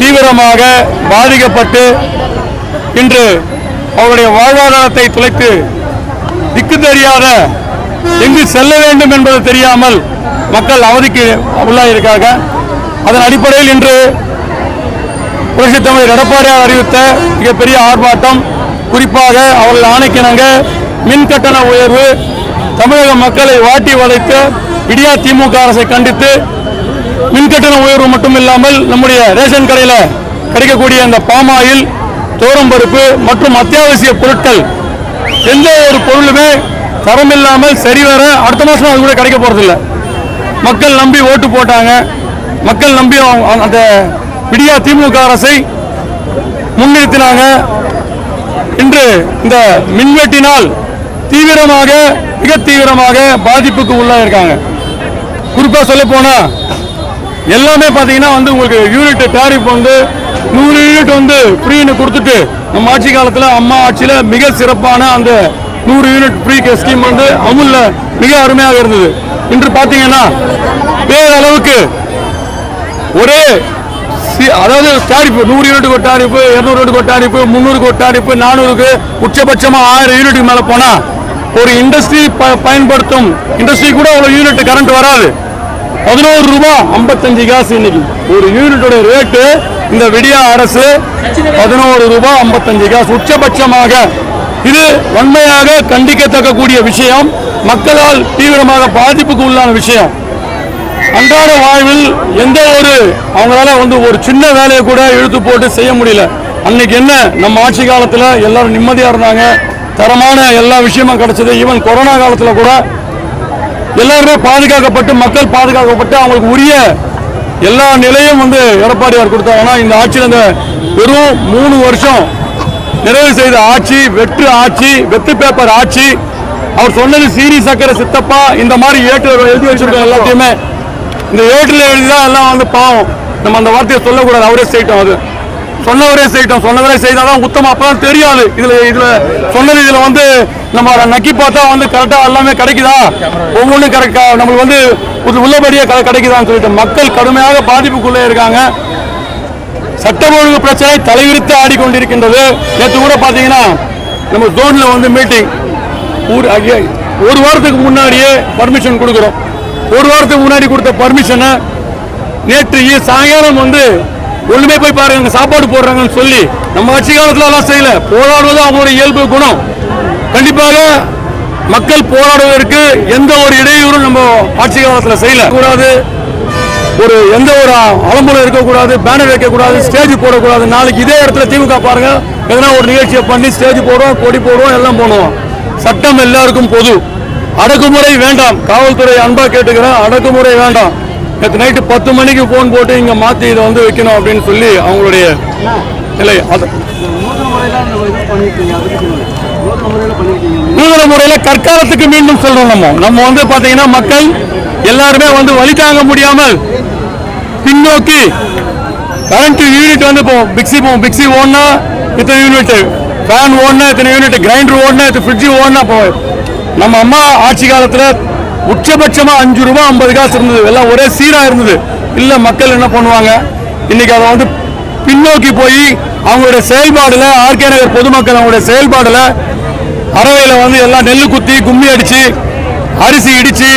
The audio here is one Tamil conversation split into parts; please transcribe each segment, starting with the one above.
தீவிரமாக பாதிக்கப்பட்டு இன்று அவருடைய வாழ்வாதாரத்தை துளைத்து திக்கு தெரியாத எங்கு செல்ல வேண்டும் என்பது தெரியாமல் மக்கள் அவதிக்கு உள்ளாயிருக்காங்க. அதன் அடிப்படையில் இன்று புரட்சி தமிழர் எடப்பாடியார் அறிவித்த மிகப்பெரிய ஆர்ப்பாட்டம். குறிப்பாக அவர்கள் ஆணைக்கிணங்க மின் கட்டண உயர்வு தமிழக மக்களை வாட்டி வளைத்து இடியா திமுக அரசை கண்டித்து மின்கட்டண உயர்வு மட்டும் இல்லாமல் நம்முடைய ரேஷன் கடையில் கிடைக்கக்கூடிய அந்த பாமாயில் பருப்பு மற்றும் அத்தியாவசிய பொருட்கள் எந்த ஒரு பொருளுமே தரம் இல்லாமல் சரிவர அடுத்த மாதம் அது கூட கிடைக்க போறதில்ல. மக்கள் நம்பி ஓட்டு போட்டாங்க. மக்கள் நம்பி அந்த விடியா திமுக அரசை முன்னிறுத்தினாங்க. இன்று இந்த மின்வெட்டினால் தீவிரமாக மிக தீவிரமாக பாதிப்புக்கு உள்ளாயிருக்காங்க. குறிப்பாக சொல்ல போனால் எல்லாமே பார்த்தீங்கன்னா வந்து உங்களுக்கு யூனிட் டாரிஃப் வந்து நூறு யூனிட் வந்து ஃப்ரீன்னு கொடுத்துட்டு நம்ம ஆட்சி காலத்தில் அம்மா ஆட்சியில் மிக சிறப்பான அந்த நூறு யூனிட் ஃப்ரீ ஸ்கீம் வந்து அமுல்ல மிக அருமையாக இருந்தது. இன்று பார்த்தீங்கன்னா பேரளவுக்கு ஒரே அதாவது டாரிஃப் நூறு யூனிட்டுக்கு ஒரு டாரிஃப் இரநூறு யூனிட்டுக்கு ஒரு முந்நூறு முந்நூறுக்கு ஒரு நானூறுக்கு உச்சபட்சமாக ஆயிரம் யூனிட்டுக்கு மேலே போனால் ஒரு இண்டஸ்ட்ரி பயன்படுத்தும் இண்டஸ்ட்ரி கூட அவ்வளோ யூனிட் கரண்ட் வராது. பதினோரு ரூபா ஐம்பத்தஞ்சு காசு இன்னைக்கு. ஒரு யூனிட்டோட ரேட்டு இந்த விடியா அரசு பதினோரு ரூபா ஐம்பத்தஞ்சு காசு. உச்சபட்சமாக இது வன்மையாக கண்டிக்கத்தக்க கூடிய விஷயம். மக்களால் தீவிரமாக பாதிப்புக்கு உள்ளான விஷயம். அன்றாட வாழ்வில் எந்த ஒரு அவங்களால வந்து ஒரு சின்ன வேலையை கூட இழுத்து போட்டு செய்ய முடியல. அன்னைக்கு என்ன? நம்ம ஆட்சி காலத்தில் எல்லாரும் நிம்மதியாக இருந்தாங்க. தரமான எல்லா விஷயமும் கிடைச்சது. ஈவன் கொரோனா காலத்தில் கூட எல்லாருமே பாதுகாக்கப்பட்டு மக்கள் பாதுகாக்கப்பட்டு அவங்களுக்கு உரிய எல்லா நிலையும் வந்து எடப்பாடியார் கொடுத்தாங்கன்னா இந்த ஆட்சியில் இந்த வெறும் மூணு வருஷம் நிறைவு செய்த ஆட்சி வெற்று ஆட்சி வெத்து பேப்பர் ஆட்சி அவர் சொன்னது சீரி சக்கர சித்தப்பா இந்த மாதிரி ஏட்டு எழுதி வச்சிருக்கோம் எல்லாத்தையுமே. இந்த ஏட்டில் எழுதிதான் எல்லாம் வந்து பாவம். நம்ம அந்த வார்த்தையை சொல்லக்கூடாது அவரே செய்யிட்டோம் அது. சொன்னவரே செய்யட்டும். சொன்னவரே செய்தாதான் உத்தமம். அப்பதான் தெரியாது. இதுல இதுல சொன்னது இதுல வந்து நம்ம நக்கி பார்த்தா வந்து கரெக்டா எல்லாமே கிடைக்குதா? ஒவ்வொன்றும் கரெக்டா நம்மளுக்கு வந்து உள்ளபடியே கிடைக்குதான்னு சொல்லிட்டு மக்கள் கடுமையாக பாதிப்புக்குள்ளே இருக்காங்க. சட்டம் ஒழுங்கு பிரச்சனை தலைவிரித்து ஆடிக்கொண்டிருக்கின்றது. நேற்று கூட பார்த்தீங்கன்னா நம்ம ஜோன்ல வந்து மீட்டிங் ஊர் ஐயா, ஒரு வாரத்துக்கு முன்னாடியே பர்மிஷன் கொடுக்குறோம். ஒரு வாரத்துக்கு முன்னாடி கொடுத்த பர்மிஷனை நேற்று சாயங்காலம் வந்து ஒண்ணுமே போய் பாருங்க சாப்பாடு போடுறாங்கன்னு சொல்லி நம்ம ஆட்சி காலத்துல எல்லாம் செய்யல. போராடுவது அவங்களுடைய இயல்பு குணம். கண்டிப்பாக மக்கள் போராடுவதற்கு எந்த ஒரு இடையூறும் நம்ம ஆட்சி காலத்துல செய்யல. கூடாது. ஒரு எந்த ஒரு அலம்புல இருக்கக்கூடாது பேனர் வைக்கக்கூடாது ஸ்டேஜ் போடக்கூடாது. நாளைக்கு இதே இடத்துல திமுக பாருங்க எதனா ஒரு நிகழ்ச்சியை பண்ணி ஸ்டேஜ் போடுவோம் கொடி போடுவோம் எல்லாம் போடுவோம் சட்டம் எல்லாருக்கும் பொது. அடக்குமுறை வேண்டாம். காவல்துறை அன்பா கேட்டுக்கிறேன் அடக்குமுறை வேண்டாம். நேற்று நைட்டு பத்து மணிக்கு ஃபோன் போட்டு இங்க மாத்தி இதை வந்து வைக்கணும் அப்படின்னு சொல்லி அவங்களுடைய நிலை அது நூதன முறையில் கற்காலத்துக்கு மீண்டும் சொல்றோம் நம்ம. நம்ம வந்து பாத்தீங்கன்னா மக்கள் எல்லாருமே வந்து வழி தாங்க முடியாமல் பின்னோக்கி கரண்ட் யூனிட் வந்து இப்போ மிக்ஸி இப்போ மிக்ஸி ஓடனா இத்தனை யூனிட் ஃபேன் ஓடனா இத்தனை யூனிட் கிரைண்டர் ஓடனா இத்தனை ஃப்ரிட்ஜ் ஓடனா இப்போ நம்ம அம்மா ஆட்சி காலத்துல உச்சபட்சமா அஞ்சு ரூபாய் ஐம்பது காசு இருந்தது. எல்லாம் ஒரே சீரா இருந்தது. இல்ல மக்கள் என்ன பண்ணுவாங்க? இன்னைக்கு அதை வந்து பின்னோக்கி போய் அவங்களுடைய செயல்பாடுல ஆர்கே நகர் பொதுமக்கள் அவங்களுடைய செயல்பாடுல அரவையில வந்து எல்லாம் நெல்லு குத்தி கும்மி அடிச்சு அரிசி இடிச்சு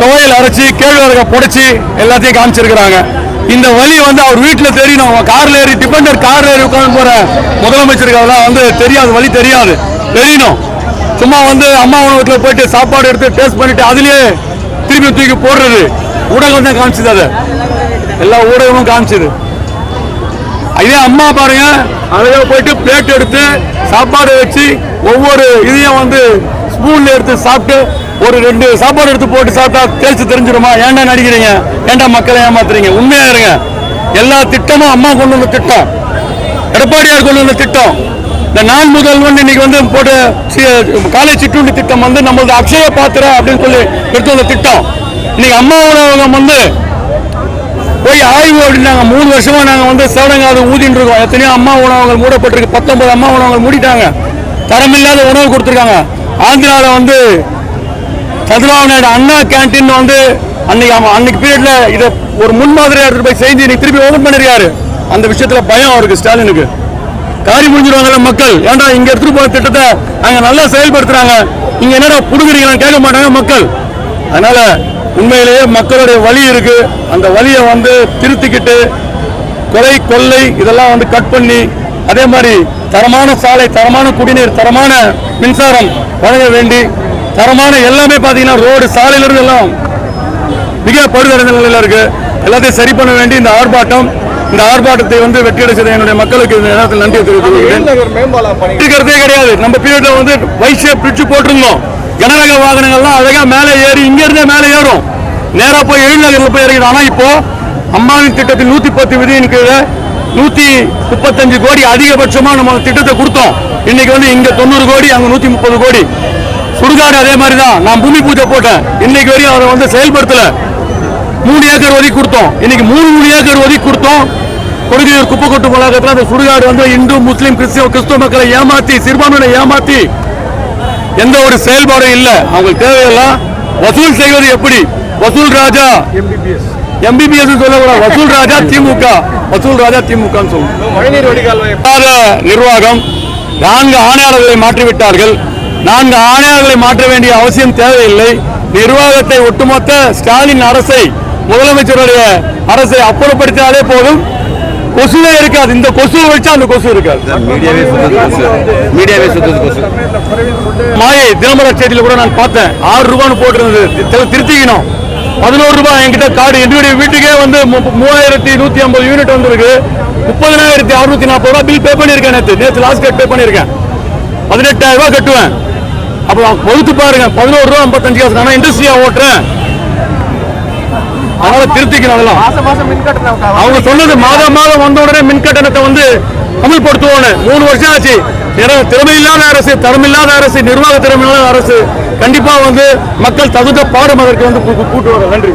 துவையல் அரைச்சி கேழ்வரகை புடைச்சி எல்லாத்தையும் காமிச்சிருக்கிறாங்க. இந்த வழி வந்து அவர் வீட்டில் தெரியணும் அவன் கார்ல ஏறி டிபெண்டர் கார்ல ஏறி உட்காந்து போற முதலமைச்சருக்கு அதெல்லாம் வந்து தெரியாது வழி தெரியாது. தெரியணும் சும்மா வந்து அம்மா உணவகத்தில் போயிட்டு சாப்பாடு எடுத்து டேஸ்ட் பண்ணிட்டு அதுலயே திருப்பி தூக்கி போடுறது. ஊடகம் தான் காமிச்சது அதை. எல்லா ஊடகமும் காமிச்சது. இதே அம்மா பாருங்க அழகாக போயிட்டு பிளேட் எடுத்து சாப்பாடு வச்சு ஒவ்வொரு இதையும் வந்து ஸ்பூன்ல எடுத்து சாப்பிட்டு ஒரு ரெண்டு சாப்பாடு எடுத்து போட்டு சாப்பிட்டா தேய்ச்சி தெரிஞ்சிருமா? ஏன்டா நடிக்கிறீங்க? ஏன்டா மக்களை ஏமாத்துறீங்க? உண்மையா இருங்க. எல்லா திட்டமும் அம்மா கொண்டு வந்த திட்டம். எடப்பாடியார் கொண்டு வந்த திட்டம். இந்த நான் முதல்வன் இன்னைக்கு வந்து போட்டு காலை சிற்றுண்டி திட்டம் வந்து நம்மளது அக்ஷய பாத்திர அப்படின்னு சொல்லி எடுத்து வந்த திட்டம். இன்னைக்கு அம்மா உணவகம் வந்து போய் ஆய்வு அப்படின்னாங்க. மூணு வருஷமா நாங்கள் வந்து சேவனங்காது ஊதிட்டு இருக்கோம். எத்தனையோ அம்மா உணவகங்கள் மூடப்பட்டிருக்கு. பத்தொன்பது அம்மா உணவகங்கள் மூடிட்டாங்க. தரமில்லாத உணவு கொடுத்துருக்காங்க. ஆந்திராவில் வந்து சதுராவ நாயுடு அண்ணா கேன்டீன் வந்து அன்னைக்கு ஆமாம் அன்னைக்கு பீரியடில் இதை ஒரு முன்மாதிரியாக எடுத்துகிட்டு போய் செஞ்சு இன்னைக்கு திருப்பி ஓபன் பண்ணிருக்காரு. அந்த விஷயத்தில் பயம் அவருக்கு ஸ்டாலினுக்கு. காரி முடிஞ்சிருவாங்கல்ல மக்கள்? ஏன்டா இங்க எடுத்துட்டு போன திட்டத்தை அங்க நல்லா செயல்படுத்துறாங்க? இங்க என்னடா புடுங்குறீங்களான்னு கேட்க மாட்டாங்க மக்கள். அதனால உண்மையிலேயே மக்களுடைய வழி இருக்கு. அந்த வழியை வந்து திருத்திக்கிட்டு கொலை கொள்ளை இதெல்லாம் வந்து கட் பண்ணி அதே மாதிரி தரமான சாலை தரமான குடிநீர் தரமான மின்சாரம் வழங்க வேண்டி தரமான எல்லாமே பார்த்தீங்கன்னா ரோடு சாலையிலிருந்து எல்லாம் மிக படுதடைந்த நிலையில் இருக்கு. எல்லாத்தையும் சரி பண்ண வேண்டி இந்த ஆர்ப்பாட்டம் இந்த ஆர்ப்பாட்டத்தை வந்து வெற்றியடை செய்த என்னுடைய மக்களுக்கு இந்த நேரத்தில் நன்றி தெரிவித்துக் இருக்கிறதே கிடையாது. நம்ம பீரியட்ல வந்து வைசிய பிரிட்ஜ் போட்டிருந்தோம். கனரக வாகனங்கள்லாம் அழகா மேலே ஏறி இங்க இருந்தே மேலே ஏறும். நேரா போய் எழில்நகர்ல போய் இறங்கிடும் ஆனா இப்போ அம்மாவின் திட்டத்தில் நூத்தி பத்து விதியின் கீழே நூத்தி முப்பத்தஞ்சு கோடி அதிகபட்சமா நம்ம திட்டத்தை கொடுத்தோம். இன்னைக்கு வந்து இங்க தொண்ணூறு கோடி அங்க நூத்தி முப்பது கோடி. சுடுகாடு அதே மாதிரி தான் நான் பூமி பூஜை போட்டேன். இன்னைக்கு வரையும் அதை வந்து செயல்படுத்தல. மூணு ஏக்கர் ஒதுக்கி கொடுத்தோம். இன்னைக்கு மூணு மூணு ஏக்கர் ஒதுக்கி கொடுத்தோம். கொடுகையூர் குப்பை கொட்டு வளாகத்தில் அந்த சுடுகாடு வந்து இந்து முஸ்லீம் கிறிஸ்தவ கிறிஸ்துவ மக்களை ஏமாத்தி சிறுபான்மையினை ஏமாத்தி எந்த ஒரு செயல்பாடும் இல்ல. அவங்களுக்கு தேவையெல்லாம் வசூல் செய்வது எப்படி? வசூல் ராஜா. எம்பிபிஎஸ் எம்பிபிஎஸ் சொல்லக்கூடாது. வசூல் ராஜா திமுக. வசூல் ராஜா திமுக நிர்வாகம் நான்கு ஆணையாளர்களை மாற்றிவிட்டார்கள். நான்கு ஆணையாளர்களை மாற்ற வேண்டிய அவசியம் தேவையில்லை. நிர்வாகத்தை ஒட்டுமொத்த ஸ்டாலின் அரசை முதலமைச்சருடைய அரசை அப்புறப்படுத்தினாலே போதும். கொசுவே இருக்காது. இந்த கொசு வச்சா அந்த கொசு இருக்காது. மீடியாவே சுத்தது கொசு. மீடியாவே சுத்தது கொசு. மாயை தினமலர் செய்தியில கூட நான் பார்த்தேன். ஆறு ரூபான்னு போட்டிருந்தது. திருத்திக்கணும். பதினோரு ரூபாய் என்கிட்ட கார்டு. என்னுடைய வீட்டுக்கே வந்து மூவாயிரத்தி நூத்தி ஐம்பது யூனிட் வந்திருக்கு. முப்பதினாயிரத்தி அறுநூத்தி நாற்பது ரூபாய் பில் பே பண்ணியிருக்கேன் நேற்று நேற்று லாஸ்ட் டேட் பே பண்ணியிருக்கேன். பதினெட்டாயிரம் ரூபாய் கட்டுவேன். அப்புறம் பொறுத்து பாருங்க. பதினோரு ரூபா ஐம்பத்தஞ்சு காசு. நான் இண்டஸ்ட்ரியா ஓட்டுறேன்? அவங்கள திருத்திக்கணும் அதெல்லாம். மின் கட்டணம் அவங்க சொன்னது மாதம் மாதம் வந்த உடனே மின் கட்டணத்தை வந்து அமல்படுத்துவோன்னு. மூணு வருஷம் ஆச்சு. ஏன்னா திறமையில்லாத அரசு தரமில்லாத அரசு நிர்வாக திறமையில்லாத அரசு. கண்டிப்பா வந்து மக்கள் தகுந்த பாடம் அதற்கு வந்து கூட்டுவாங்க கூட்டு வர நன்றி.